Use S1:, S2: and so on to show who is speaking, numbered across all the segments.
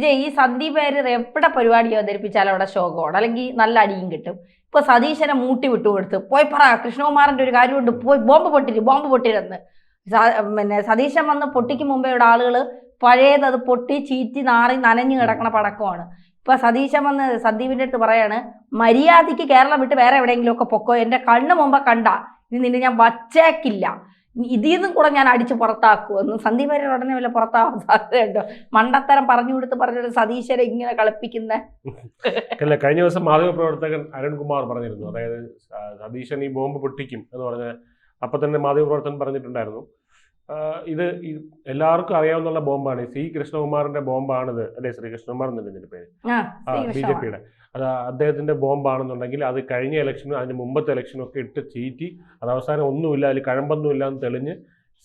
S1: വിജയ് ഈ സന്ദീപ് വാര്യർ എവിടെ പരിപാടി അവതരിപ്പിച്ചാലും അവിടെ ശോകമാണ്. അല്ലെങ്കിൽ നല്ല അടിയും കിട്ടും. ഇപ്പൊ സതീശനെ മൂട്ടി വിട്ടുകൊടുത്ത് പോയി പറ കൃഷ്ണകുമാറിന്റെ ഒരു കാര്യമുണ്ട്. പോയി ബോംബ് പൊട്ടിരി ബോംബ് പൊട്ടിരുന്ന്. പിന്നെ സതീശൻ വന്ന് പൊട്ടിക്ക് മുമ്പേ ഇവിടെ ആളുകൾ പഴയത് അത് പൊട്ടി ചീറ്റി നാറി നനഞ്ഞു കിടക്കണ പടക്കമാണ്. ഇപ്പൊ സതീശൻ വന്ന് സന്ദീപിന്റെ അടുത്ത് പറയാണ് മര്യാദയ്ക്ക് കേരളം വിട്ട് വേറെ എവിടെയെങ്കിലും ഒക്കെ പൊക്കോ. എന്റെ കണ്ണു മുമ്പ് കണ്ട. ഇനി നിന്നെ ഞാൻ വച്ചേക്കില്ല. ഇതിൽ നിന്നും കൂടെ ഞാൻ അടിച്ച് പുറത്താക്കുമെന്ന് സന്ദീപ് വാര്യർ ഉടനെ വല്ല പുറത്താവാൻ സാധ്യതയുണ്ടോ മണ്ടത്തരം പറഞ്ഞു കൊടുത്ത് പറഞ്ഞിട്ട് സതീശ്വരെ ഇങ്ങനെ കളിപ്പിക്കുന്ന?
S2: അല്ല കഴിഞ്ഞ ദിവസം മാധ്യമപ്രവർത്തകൻ അരുൺകുമാർ പറഞ്ഞിരുന്നു. അതായത് സതീശൻ ഈ ബോംബ് പൊട്ടിക്കും എന്ന് പറഞ്ഞ അപ്പൊ തന്നെ മാധ്യമപ്രവർത്തകൻ പറഞ്ഞിട്ടുണ്ടായിരുന്നു. ഇത് എല്ലാവർക്കും അറിയാവുന്ന ബോംബാണ്. സി. കൃഷ്ണകുമാറിന്റെ ബോംബാണിത്. അല്ലെ ശ്രീ കൃഷ്ണകുമാർ എന്നല്ലേ ഇതിന്റെ പേര്?
S1: ആ
S2: ബി ജെ പിയുടെ. അത് അദ്ദേഹത്തിന്റെ ബോംബാണെന്നുണ്ടെങ്കിൽ അത് കഴിഞ്ഞ ഇലക്ഷനും അതിന് മുമ്പത്തെ ഇലക്ഷനും ഒക്കെ ഇട്ട് ചീറ്റി അത് അവസാനം ഒന്നുമില്ല അതിൽ കഴമ്പൊന്നുമില്ല എന്ന് തെളിഞ്ഞ്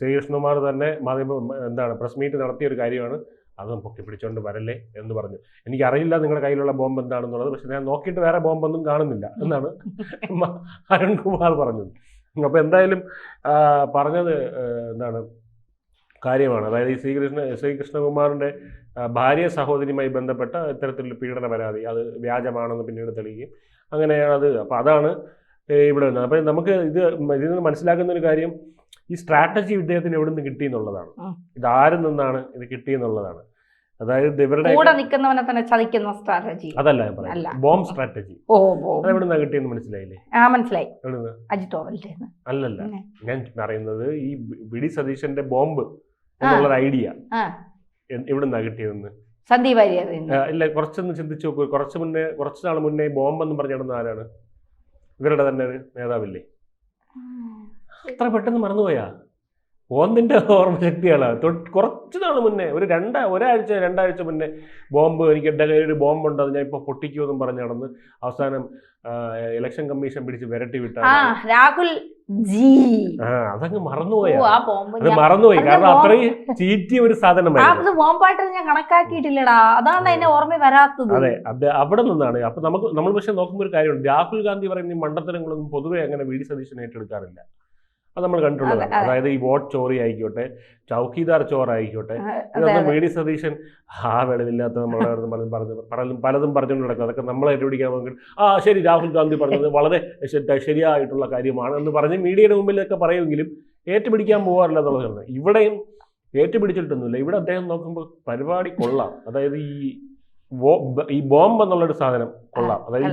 S2: ശ്രീകൃഷ്ണകുമാർ തന്നെ മാധ്യമ എന്താണ് പ്രസ് മീറ്റ് നടത്തിയ ഒരു കാര്യമാണ്. അതും പൊക്കി പിടിച്ചോണ്ട് വരല്ലേ എന്ന് പറഞ്ഞു. എനിക്ക് അറിയില്ല നിങ്ങളുടെ കയ്യിലുള്ള ബോംബ് എന്താണെന്നുള്ളത്. പക്ഷെ ഞാൻ നോക്കിയിട്ട് വേറെ ബോംബൊന്നും കാണുന്നില്ല എന്നാണ് അരുൺകുമാർ പറഞ്ഞത്. അപ്പോൾ എന്തായാലും പറഞ്ഞത് എന്താണ് കാര്യമാണ്. അതായത് ഈ ശ്രീകൃഷ്ണ ശ്രീകൃഷ്ണകുമാറിന്റെ ഭാര്യ സഹോദരിയുമായി ബന്ധപ്പെട്ട ഇത്തരത്തിലുള്ള പീഡന പരാതി. അത് വ്യാജമാണെന്ന് പിന്നീട് തെളിയിക്കും. അങ്ങനെയാണ് അത് അപ്പോൾ അതാണ് ഇവിടെ വരുന്നത് അപ്പോൾ നമുക്ക് ഇത് ഇതിൽ നിന്ന് മനസ്സിലാക്കുന്ന ഒരു കാര്യം ഈ സ്ട്രാറ്റജി ഇദ്ദേഹത്തിന് എവിടെ നിന്ന് കിട്ടി എന്നുള്ളതാണ്. ഇതാരിൽ നിന്നാണ് ഇത് കിട്ടിയെന്നുള്ളതാണ് അതായത് ഇവരുടെ
S1: കൂടെ നിൽക്കുന്നവനെ തന്നെ ചതിക്കുന്ന സ്ട്രാറ്റജി
S2: അതല്ല
S1: അല്ല.
S2: ബോംബ് സ്ട്രാറ്റജി
S1: ഓ
S2: ബോംബ് എവിടെ നിന്ന് കിട്ടിയെന്ന് മനസ്സിലായില്ലേ?
S1: ആ മനസ്സിലായി. ഓവലിന്റെ
S2: അല്ലല്ല? ഞാൻ പറയുന്നത് ഈ വി ഡി സതീശന്റെ ബോംബ് എന്നുള്ള ഐഡിയ എവിടെ നിന്ന് കിട്ടിയതെന്ന്?
S1: സന്ദീപ് വാര്യർ
S2: ഇല്ല കുറച്ചൊന്ന് ചിന്തിച്ചു നോക്കൂ. കുറച്ച് മുന്നേ കുറച്ച് നാൾ മുന്നേ ബോംബ് എന്ന് പറഞ്ഞു നടന്ന ആരാണ്? ഇവരുടെ തന്നെ ഒരു നേതാവില്ലേ അത്ര പെട്ടെന്ന് മറന്നുപോയാ? ഓന്തിന്റെ ഓർമ്മശക്തിയാണ് തൊട്ട് കുറച്ച് നാൾ മുന്നേ ഒരു രണ്ട ഒരാഴ്ച രണ്ടാഴ്ച മുന്നേ ബോംബ് എനിക്ക് എന്റെ കയ്യിൽ ഒരു ബോംബ് ഉണ്ട് അത് ഞാൻ ഇപ്പോൾ പൊട്ടിക്കുമെന്നും പറഞ്ഞ് നടന്ന് അവസാനം ഇലക്ഷൻ കമ്മീഷൻ പിടിച്ച് വിരട്ടി വിട്ട
S1: രാഹുൽ ജി.
S2: ആ അതങ്ങ് മറന്നുപോയി അത് മറന്നുപോയി. കാരണം അത്രയും ചീറ്റിയ ഒരു സാധനമായിരുന്നു
S1: ബോംബായിട്ട് ഞാൻ കണക്കാക്കിയിട്ടില്ലടാ. അതാണ് എന്നെ ഓർമ്മ വരാത്തത്.
S2: അതെ അത് അവിടെ നിന്നാണ്. അപ്പൊ നമുക്ക് നമ്മൾ പക്ഷെ നോക്കുമ്പോൾ ഒരു കാര്യമുണ്ട്. രാഹുൽ ഗാന്ധി പറയുന്ന മണ്ഡലങ്ങളൊന്നും മണ്ടത്തരങ്ങളൊന്നും പൊതുവെ അങ്ങനെ വി ഡി സതീശൻ ഏറ്റെടുക്കാറില്ല. അത് നമ്മൾ കണ്ടിട്ടുള്ളതാണ്.
S1: അതെ, അതെ.
S2: അതായത് ഈ വോട്ട് ചോറി ആയിക്കോട്ടെ ചൗക്കിദാർ ചോറായിക്കോട്ടെ ഇതൊന്നും. ഡി സതീശൻ ആ വെളിവില്ലാത്ത നമ്മളെ പലതും പറഞ്ഞു പലതും പലതും പറഞ്ഞുകൊണ്ട് നടക്കും അതൊക്കെ നമ്മളെ ഏറ്റുപിടിക്കാൻ നോക്കി ആ ശരി രാഹുൽ ഗാന്ധി പറഞ്ഞത് വളരെ ശരിയായിട്ടുള്ള കാര്യമാണ് എന്ന് പറഞ്ഞ് മീഡിയയുടെ മുമ്പിലൊക്കെ പറയുമെങ്കിലും ഏറ്റുപിടിക്കാൻ പോകാറില്ല എന്നുള്ളതാണ്. ഇവിടെയും ഏറ്റുപിടിച്ചിട്ടൊന്നുമില്ല. ഇവിടെ അദ്ദേഹം നോക്കുമ്പോൾ പരിപാടി കൊള്ളാം. അതായത് ഈ ഈ ബോംബ് എന്നുള്ളൊരു സാധനം കൊള്ളാം. അതായത്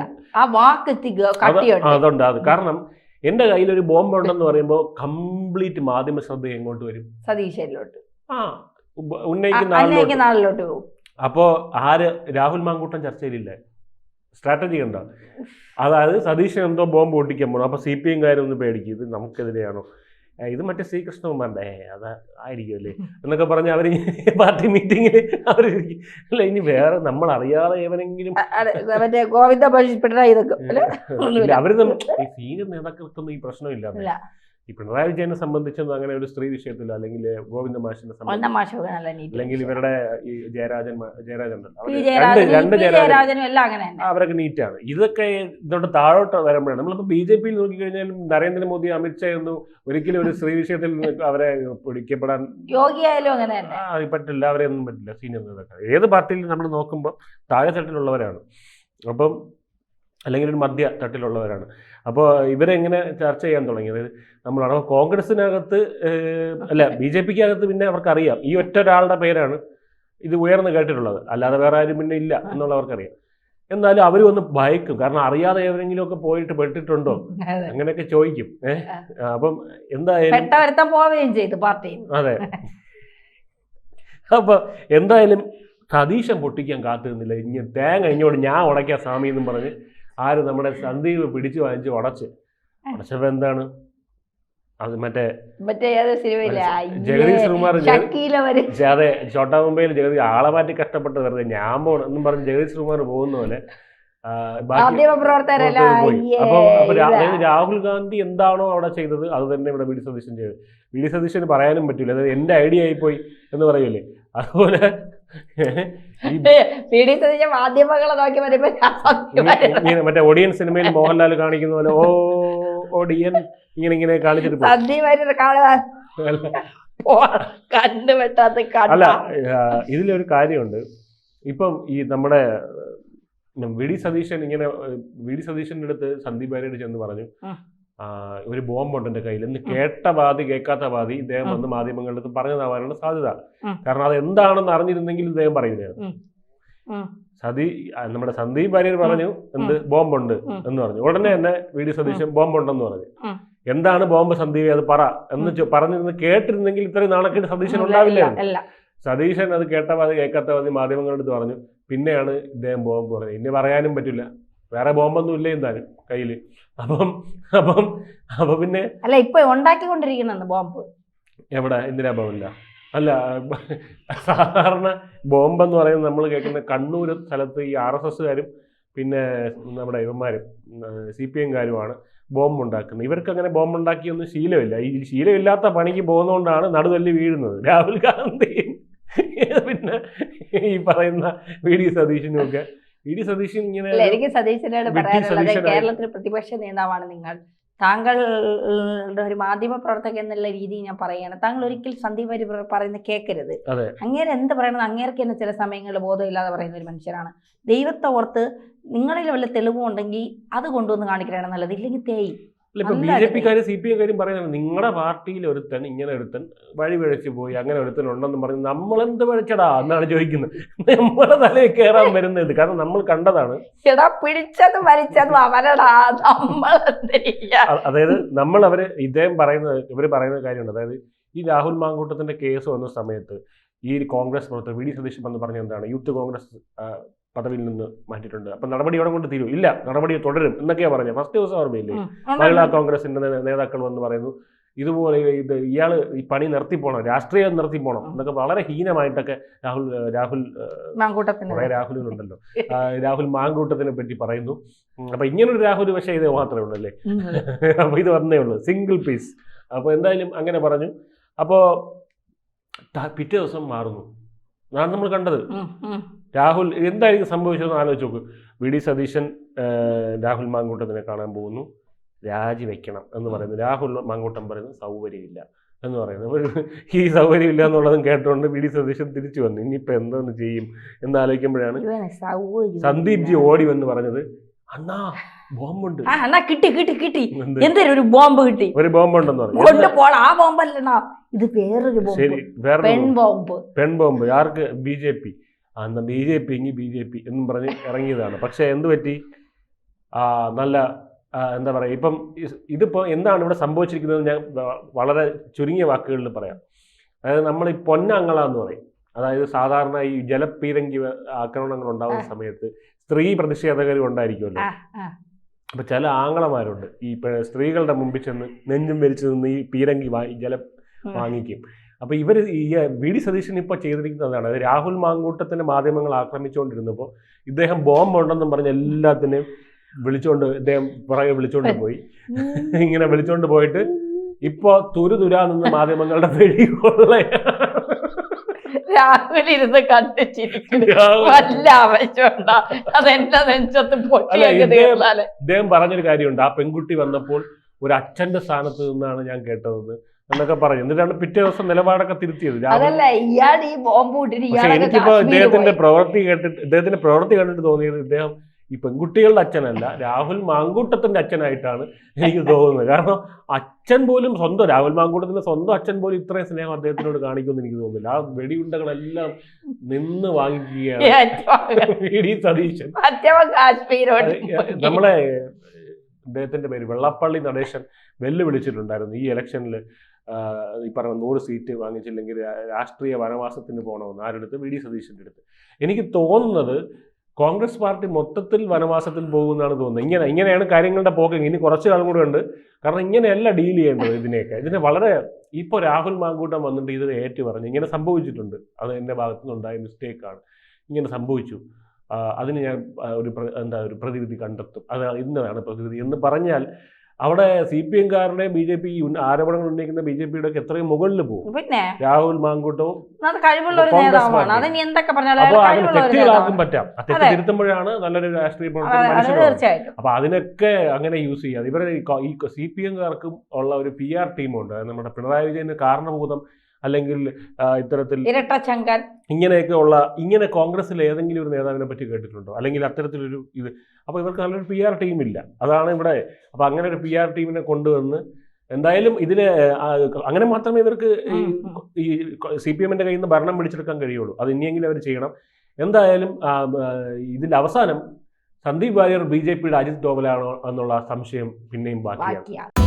S2: അതുണ്ട്. അത് കാരണം എന്റെ കയ്യിൽ ഒരു ബോംബ് ഉണ്ടെന്ന് പറയുമ്പോൾ കംപ്ലീറ്റ് മാധ്യമ ശ്രദ്ധ എങ്ങോട്ട് വരും?
S1: സതീശയിലോട്ട്
S2: ആ ഉന്നയിക്കുന്ന ആളിലോട്ട്
S1: പോകും.
S2: അപ്പോ ആര് രാഹുൽ മാങ്കൂട്ടം ചർച്ചയിലില്ല? സ്ട്രാറ്റജി കണ്ട? അതായത് സതീശൻ എന്തോ ബോംബ് പൊട്ടിക്കാൻ പോകണം അപ്പൊ സി പി എംകാരും ഒന്ന് പേടിക്കും. ഇത് നമുക്കെതിരെയാണോ? ഇത് മറ്റേ ശ്രീകൃഷ്ണകുമാറിന്റെ. ഏ അത് ആയിരിക്കുമല്ലേ? എന്നൊക്കെ പറഞ്ഞ് അവർ പാർട്ടി മീറ്റിംഗിൽ അവർ അല്ല ഇനി വേറെ നമ്മൾ അറിയാതെ ഏവനെങ്കിലും
S1: മറ്റേ ഗോവിന്ദ പിണറായി ഇതൊക്കെ?
S2: അവർ ഈ സീനിയർ നേതാക്കൾക്കൊന്നും ഈ പ്രശ്നമില്ല.
S1: ഇല്ല.
S2: ഈ പിണറായി വിജയനെ സംബന്ധിച്ചൊന്നും അങ്ങനെ ഒരു സ്ത്രീ വിഷയത്തിലോ അല്ലെങ്കിൽ ഗോവിന്ദ മാഷിനെ അല്ലെങ്കിൽ ഇവരുടെ ഈ ജയരാജൻ ജയരാജൻ ഉണ്ടല്ലോ. അവരൊക്കെ നീറ്റാണ്. ഇതൊക്കെ ഇതോട്ട് താഴോട്ട് വരുമ്പോഴാണ്. നമ്മളിപ്പോൾ ബി ജെ പിയിൽ നോക്കിക്കഴിഞ്ഞാലും നരേന്ദ്രമോദി അമിത്ഷാ ഒന്നും ഒരിക്കലും ഒരു സ്ത്രീ വിഷയത്തിൽ അവരെ പിടിക്കപ്പെടാൻ
S1: യോഗിയായാലും അങ്ങനെ
S2: പറ്റില്ല. അവരെ ഒന്നും പറ്റില്ല. സീനിയർ നേതാക്കൾ ഏത് പാർട്ടിയിൽ നമ്മൾ നോക്കുമ്പോൾ താഴെ തട്ടിലുള്ളവരാണ്. അപ്പം അല്ലെങ്കിൽ ഒരു മധ്യ തട്ടിലുള്ളവരാണ്. അപ്പോൾ ഇവരെങ്ങനെ ചർച്ച ചെയ്യാൻ തുടങ്ങിയത് നമ്മളാണ് അപ്പോൾ കോൺഗ്രസിനകത്ത് അല്ല ബി ജെ പിക്ക് അകത്ത് പിന്നെ അവർക്കറിയാം. ഈ ഒറ്റ ഒരാളുടെ പേരാണ് ഇത് ഉയർന്നു കേട്ടിട്ടുള്ളത്. അല്ലാതെ വേറെ ആരും പിന്നെ ഇല്ല എന്നുള്ളവർക്കറിയാം എന്നാലും അവർ ഒന്ന് ഭയക്കും. കാരണം അറിയാതെ ഏതെങ്കിലും ഒക്കെ പോയിട്ട് പെട്ടിട്ടുണ്ടോ. അങ്ങനെയൊക്കെ ചോദിക്കും. ഏഹ് അപ്പം എന്തായാലും
S1: പോവുകയും ചെയ്തു പാർട്ടി
S2: അതെ. അപ്പൊ എന്തായാലും സതീശൻ പൊട്ടിക്കാൻ കാത്തു നിന്നില്ല ഇനി തേങ്ങ ഇഞ്ഞോട് ഞാൻ ഉടയ്ക്കാം സ്വാമി എന്നും പറഞ്ഞ് ആര് നമ്മുടെ സന്ദീപ് പിടിച്ചു വാങ്ങിച്ച് ഉടച്ച്? ഉടച്ചപ്പോ എന്താണ്? അത് മറ്റേ ജഗദീഷ് കുമാർ ജഗ-
S1: ഷക്കീല വരെ
S2: പക്ഷെ അതെ ചോട്ടാ മുംബൈയിൽ ജഗദീഷ് ആളെ മാറ്റി കഷ്ടപ്പെട്ട് വെറുതെ ഞാൻ പോണം എന്നും പറഞ്ഞ് ജഗദീഷ് കുമാർ പോകുന്ന പോലെ. അതായത് രാഹുൽ ഗാന്ധി എന്താണോ അവിടെ ചെയ്തത് അത് തന്നെ ഇവിടെ വി ഡി സതീശൻ ചെയ്തത് വി ഡി സതീശന് പറയാനും പറ്റില്ല അതായത് എന്റെ ഐഡിയ ആയിപ്പോയി എന്ന് പറയൂലേ. അതുപോലെ
S1: പി ഡി സതീശൻ മാധ്യമങ്ങളെ നോക്കി വരുമ്പോ
S2: മറ്റേ ഒടിയൻ സിനിമയിൽ മോഹൻലാൽ കാണിക്കുന്ന പോലെ ഓ ഒടിയൻ ഇങ്ങനെ ഇങ്ങനെ കാണിച്ചിട്ട്.
S1: സന്ദീപായിട്ട് കണ്ണു വെട്ടാത്ത
S2: അല്ല. ഇതിലൊരു കാര്യമുണ്ട്. ഇപ്പം ഈ നമ്മുടെ വിടി വി ഡി സതീശൻ ഇങ്ങനെ വിടി വി ഡി സതീശന്റെ അടുത്ത് സന്ദീപ് വാര്യർ ചെന്ന് പറഞ്ഞു. ഒരു ബോംബുണ്ട് എന്റെ കയ്യിൽ എന്ന് കേട്ട ബാധി കേൾക്കാത്ത ബാധി ഇദ്ദേഹം. വന്ന് മാധ്യമങ്ങളുടെ അടുത്ത് പറഞ്ഞതാവാനാണ് സാധ്യത. കാരണം അത് എന്താണെന്ന് അറിഞ്ഞിരുന്നെങ്കിൽ ഇദ്ദേഹം
S1: പറയുന്നതാണ്.
S2: സതി നമ്മുടെ സന്ദീപ് ഭാര്യർ പറഞ്ഞു എന്ത്? ബോംബുണ്ട്. എന്ന് പറഞ്ഞു. ഉടനെ തന്നെ വി ഡി സതീശൻ ബോംബുണ്ടെന്ന് പറഞ്ഞു. എന്താണ് ബോംബ് സന്ദീപ്? അത് പറ എന്ന് പറഞ്ഞിരുന്നു കേട്ടിരുന്നെങ്കിൽ ഇത്രയും നാണക്കേട് സതീശൻ ഉണ്ടാവില്ല. സതീശൻ അത് കേട്ട പാതി കേൾക്കാത്ത പാതി മാധ്യമങ്ങളുടെ അടുത്ത് പറഞ്ഞു. പിന്നെയാണ് ഇദ്ദേഹം ബോംബ് പറഞ്ഞത്. ഇനി പറയാനും പറ്റില്ല. വേറെ ബോംബൊന്നും ഇല്ല എന്തായാലും കയ്യിൽ അപ്പം അപ്പം അപ്പൊ പിന്നെ
S1: അല്ല ഇപ്പൊ ഉണ്ടാക്കിക്കൊണ്ടിരിക്കണെന്ന് ബോംബ്.
S2: എവിടെ? എന്തിനാ ബോംബില്ല? അല്ല സാധാരണ ബോംബെന്ന് പറയുന്നത് നമ്മൾ കേൾക്കുന്ന കണ്ണൂർ സ്ഥലത്ത് ഈ ആർ എസ് എസ്സുകാരും പിന്നെ നമ്മുടെ ഇവന്മാരും സി പി എംകാരുമാണ് ബോംബ് ഉണ്ടാക്കുന്നത് ഇവർക്ക് അങ്ങനെ ബോംബ് ഉണ്ടാക്കിയൊന്നും ശീലമില്ല. ഈ ശീലമില്ലാത്ത പണിക്ക് പോകുന്നതുകൊണ്ടാണ് നടുതല്ലി വീഴുന്നത്. രാഹുൽ ഗാന്ധി പിന്നെ ഈ പറയുന്ന വി ഡി സതീശനും ഒക്കെ ഡി സതീശൻ ഇങ്ങനെ
S1: എനിക്ക് സതീശനോട് പറയാനുള്ളത്. കേരളത്തിലെ പ്രതിപക്ഷ നേതാവാണ് നിങ്ങൾ. താങ്കളുടെ ഒരു മാധ്യമ പ്രവർത്തകൻ എന്നുള്ള രീതിയിൽ ഞാൻ പറയുകയാണ്. താങ്കൾ ഒരിക്കൽ സന്ദീപ് വാര്യർ പറയുന്ന പറയുന്നത് കേൾക്കരുത്
S2: അങ്ങേരെ
S1: അങ്ങേര് എന്ത് പറയണത്? അങ്ങേർക്ക് തന്നെ ചില സമയങ്ങളിൽ ബോധമില്ലാതെ പറയുന്ന ഒരു മനുഷ്യരാണ്. ദൈവത്തെ ഓർത്ത് നിങ്ങളിൽ വല്ല തെളിവുണ്ടെങ്കിൽ അത് കൊണ്ടുവന്ന് കാണിക്കലാണ് നല്ലത് ഇല്ലെങ്കിൽ തേയി.
S2: അല്ല ഇപ്പൊ ബി ജെ പിക്കാരും സി പി എംകാരും പറയുന്നത് നിങ്ങളുടെ പാർട്ടിയിൽ ഒരുത്തൻ ഇങ്ങനെ ഒരുത്തൻ വഴി പിഴച്ചു പോയി അങ്ങനെ ഒരുത്തൻ ഉണ്ടെന്ന് പറഞ്ഞ് നമ്മൾ എന്ത് പിഴച്ചടാ എന്നാണ് ചോദിക്കുന്നത്. നമ്മളെ തലയിൽ കയറാൻ വരുന്നത് കാരണം നമ്മൾ കണ്ടതാണ്.
S1: എടാ പിടിച്ചതും വലിച്ചതും അവരടാ നമ്മൾ?
S2: അതായത് നമ്മൾ അവർ ഇദ്ദേഹം പറയുന്നത് ഇവർ പറയുന്ന കാര്യമുണ്ട്. അതായത് ഈ രാഹുൽ മാങ്കൂട്ടത്തിന്റെ കേസ് വന്ന സമയത്ത് ഈ കോൺഗ്രസ് പ്രവർത്തകർ വി ഡി സതീശൻ എന്ന് പറഞ്ഞ എന്താണ്? യൂത്ത് കോൺഗ്രസ് പദവിയിൽ നിന്ന് മാറ്റിയിട്ടുണ്ട്. അപ്പൊ നടപടി അവിടെ കൊണ്ട് തീരും ഇല്ല നടപടി തുടരും എന്നൊക്കെയാ പറഞ്ഞത്. ഫസ്റ്റ് ദിവസം ഓർമ്മയില്ലേ. മഹിളാ കോൺഗ്രസിന്റെ നേതാക്കൾ വന്ന് പറയുന്നു ഇതുപോലെ ഇത് ഇയാൾ ഈ പണി നിർത്തി പോണം രാഷ്ട്രീയം നിർത്തി പോണം എന്നൊക്കെ വളരെ ഹീനമായിട്ടൊക്കെ രാഹുൽ രാഹുൽ കുറെ രാഹുലിനുണ്ടല്ലോ. രാഹുൽ മാങ്കൂട്ടത്തിനെ പറ്റി പറയുന്നു. അപ്പൊ ഇങ്ങനൊരു രാഹുൽ പക്ഷേ ഇത് മാത്രമേ ഉള്ളൂ അല്ലേ. അപ്പൊ ഇത് വന്നേ ഉള്ളൂ. സിംഗിൾ പീസ് അപ്പൊ എന്തായാലും അങ്ങനെ പറഞ്ഞു. അപ്പോ പിറ്റേ ദിവസം മാറുന്നു. അതാണ് നമ്മൾ കണ്ടത്. രാഹുൽ എന്തായിരിക്കും സംഭവിച്ചതെന്ന് ആലോചിച്ച് നോക്ക്. വി ഡി സതീശൻ രാഹുൽ മാങ്കൂട്ടത്തിനെ കാണാൻ പോകുന്നു. രാജിവെക്കണം എന്ന് പറയുന്നു. രാഹുൽ മാങ്കൂട്ടം പറയുന്നു സൗകര്യമില്ല എന്ന് പറയുന്നത് ഈ സൗകര്യമില്ല എന്നുള്ളതും കേട്ടുകൊണ്ട് വി ഡി സതീശൻ തിരിച്ചു വന്നു. ഇനിയിപ്പോൾ എന്തോന്ന് ചെയ്യും എന്ന് ആലോചിക്കുമ്പോഴാണ് സന്ദീപ് ജി ഓടി വന്ന് പറഞ്ഞത് അണ്ണാ ബോംബുണ്ട്.
S1: ആ എന്നാ കിട്ടി കിട്ടി കിട്ടി.
S2: എന്ത്?
S1: എന്തൊരു ഒരു ബോംബ് കിട്ടി?
S2: ഒരു ബോംബ് ഉണ്ടെന്ന് പറഞ്ഞു.
S1: കൊണ്ട് പോള ആ ബോംബല്ലണ്ണാ. ഇത് വേറൊരു
S2: ശരി
S1: ബോംബ്
S2: വേറെ
S1: പെൺ ബോംബ്.
S2: പെൺ ബോംബ്. ആർക്ക്? B J P. അന്ന് ബി ജെ പി എങ്കിൽ ബി ജെ പി എന്നും പറഞ്ഞ് ഇറങ്ങിയതാണ്. പക്ഷെ എന്ത് പറ്റി? ആ നല്ല ആ, എന്താ പറയുക ഇപ്പം ഇസ് ഇതിപ്പോൾ എന്താണ് ഇവിടെ സംഭവിച്ചിരിക്കുന്നത് ഞാൻ വ- വളരെ ചുരുങ്ങിയ വാക്കുകളിൽ പറയാം. അതായത് നമ്മൾ ഈ പൊന്നങ്ങള എന്ന് പറയും. അതായത് സാധാരണ ഈ ജലപീരങ്കി ആക്രമണങ്ങൾ ഉണ്ടാകുന്ന സമയത്ത് സ്ത്രീ പ്രതിഷേധകരും ഉണ്ടായിരിക്കുമല്ലോ. അപ്പൊ ചില ആങ്ങളമാരുണ്ട്. ഈ സ്ത്രീകളുടെ മുമ്പിൽ ചെന്ന് നെഞ്ചും വലിച്ചു നിന്ന് ഈ പീരങ്കി വാങ്ങി ജലം. വാങ്ങിക്കും. അപ്പൊ ഇവർ ഈ വി ഡി സതീശൻ ഇപ്പൊ ചെയ്തിരിക്കുന്നതാണ്. രാഹുൽ മാങ്കൂട്ടത്തിന്റെ മാധ്യമങ്ങൾ ആക്രമിച്ചുകൊണ്ടിരുന്നപ്പോൾ ഇദ്ദേഹം ബോംബ് ഉണ്ടെന്നും പറഞ്ഞ് എല്ലാത്തിനെയും വിളിച്ചോണ്ട് ഇദ്ദേഹം പുറകെ വിളിച്ചോണ്ട് പോയി. ഇങ്ങനെ വിളിച്ചോണ്ട് പോയിട്ട് ഇപ്പോ തുരുതുരാ നിന്ന് മാധ്യമങ്ങളുടെ വെടികൊള്ള
S1: രാഹുൽ ഇരുന്ന് കണ്ടിച്ചിരിക്കുന്നു വല്ല ആവശ്യമുണ്ടാ? അതെന്റെ നെഞ്ചത്ത്
S2: ഇദ്ദേഹം പറഞ്ഞൊരു കാര്യമുണ്ട്. ആ പെൺകുട്ടി വന്നപ്പോൾ ഒരു അച്ഛന്റെ സ്ഥാനത്ത് നിന്നാണ് ഞാൻ കേട്ടത് എന്നൊക്കെ പറഞ്ഞു. എന്നിട്ടാണ് പിറ്റേ ദിവസം നിലപാടൊക്കെ തിരുത്തിയത്. രാഹുൽ
S1: അതല്ല ഇയാൾ ഈ ബോംബ്
S2: എനിക്കിപ്പോ ഇദ്ദേഹത്തിന്റെ പ്രവൃത്തി കേട്ടിട്ട് ഇദ്ദേഹത്തിന്റെ പ്രവൃത്തി കണ്ടിട്ട് തോന്നിയത് ഇദ്ദേഹം ഈ പെൺകുട്ടികളുടെ അച്ഛനല്ല രാഹുൽ മാങ്കൂട്ടത്തിന്റെ അച്ഛനായിട്ടാണ് എനിക്ക് തോന്നുന്നത്. കാരണം അച്ഛൻ പോലും സ്വന്തം രാഹുൽ മാങ്കൂട്ടത്തിന്റെ സ്വന്തം അച്ഛൻ പോലും ഇത്രയും സ്നേഹം അദ്ദേഹത്തിനോട് കാണിക്കുമെന്ന് എനിക്ക് തോന്നുന്നില്ല. ആ വെടിയുണ്ടകളെല്ലാം നിന്ന് വാങ്ങിക്കുകയാണ് സതീശൻ. നമ്മളെ അദ്ദേഹത്തിന്റെ പേര് വെള്ളപ്പള്ളി നടേശൻ വെല്ലുവിളിച്ചിട്ടുണ്ടായിരുന്നു. ഈ ഇലക്ഷനിൽ ഈ പറഞ്ഞ നൂറ് സീറ്റ് വാങ്ങിച്ചില്ലെങ്കിൽ രാഷ്ട്രീയ വനവാസത്തിന് പോകണമെന്ന് ആരുടെ അടുത്ത്? വി ഡി സതീശന്റെ അടുത്ത്. എനിക്ക് തോന്നുന്നത് കോൺഗ്രസ് പാർട്ടി മൊത്തത്തിൽ വനവാസത്തിൽ പോകുന്നതാണ് തോന്നുന്നത്. ഇങ്ങനെ ഇങ്ങനെയാണ് കാര്യങ്ങളുടെ പോക്ക്. ഇനി കുറച്ച് കാലം കൂടെ ഉണ്ട്. കാരണം ഇങ്ങനെയല്ല ഡീൽ ചെയ്യേണ്ടത് ഇതിനെയൊക്കെ. ഇതിനെ വളരെ ഇപ്പോൾ രാഹുൽ മാങ്കൂട്ടം വന്നിട്ട് ഇത് ഏറ്റു പറഞ്ഞു ഇങ്ങനെ സംഭവിച്ചിട്ടുണ്ട്. അത് എന്റെ ഭാഗത്തു നിന്നുണ്ടായ മിസ്റ്റേക്കാണ് ഇങ്ങനെ സംഭവിച്ചു. അതിന് ഞാൻ ഒരു എന്താ ഒരു പ്രതിവിധി കണ്ടെത്തും. അത് ഇന്നതാണ് പ്രതിവിധി എന്ന് പറഞ്ഞാൽ അവിടെ സി പി എംകാരുടെ ബി ജെ പി ആരോപണങ്ങൾ ഉന്നയിക്കുന്ന ബി ജെ പിയുടെ ഒക്കെ എത്രയും മുകളിൽ പോകും.
S1: പിന്നെ?
S2: രാഹുൽ മാങ്കൂട്ടവും
S1: തെറ്റുകളാക്കും
S2: പറ്റാം. തെറ്റ് തിരുത്തുമ്പോഴാണ് നല്ലൊരു രാഷ്ട്രീയ പ്രവർത്തനം അപ്പൊ അതിനൊക്കെ അങ്ങനെ യൂസ് ചെയ്യാം. ഇവരെ ഈ സി പി എംകാർക്കും ഉള്ള ഒരു പി ആർ ടീമുണ്ട്. നമ്മുടെ പിണറായി വിജയന് കാരണഭൂതം. അല്ലെങ്കിൽ ഇത്തരത്തിൽ
S1: ഇരട്ടച്ചങ്കൻ
S2: ഇങ്ങനെയൊക്കെ ഉള്ള ഇങ്ങനെ കോൺഗ്രസിൽ ഏതെങ്കിലും ഒരു നേതാവിനെ പറ്റി കേട്ടിട്ടുണ്ടോ? അല്ലെങ്കിൽ അത്തരത്തിലൊരു ഇത്. അപ്പോൾ ഇവർക്ക് നല്ലൊരു പി ആർ ടീമില്ല അതാണ് ഇവിടെ അപ്പോൾ അങ്ങനെ ഒരു പി ആർ ടീമിനെ കൊണ്ടുവന്ന് എന്തായാലും ഇതിന് അങ്ങനെ മാത്രമേ ഇവർക്ക് ഈ. സി പി എമ്മിന്റെ കയ്യിൽ നിന്ന് ഭരണം പിടിച്ചെടുക്കാൻ കഴിയുള്ളൂ. അത് ഇനിയെങ്കിലും അവർ ചെയ്യണം. എന്തായാലും ഇതിന്റെ അവസാനം സന്ദീപ് വാര്യർ ബി ജെ പിയുടെ അജിത് ഡോവലാണോ എന്നുള്ള സംശയം പിന്നെയും
S1: ബാക്കിയാണ്.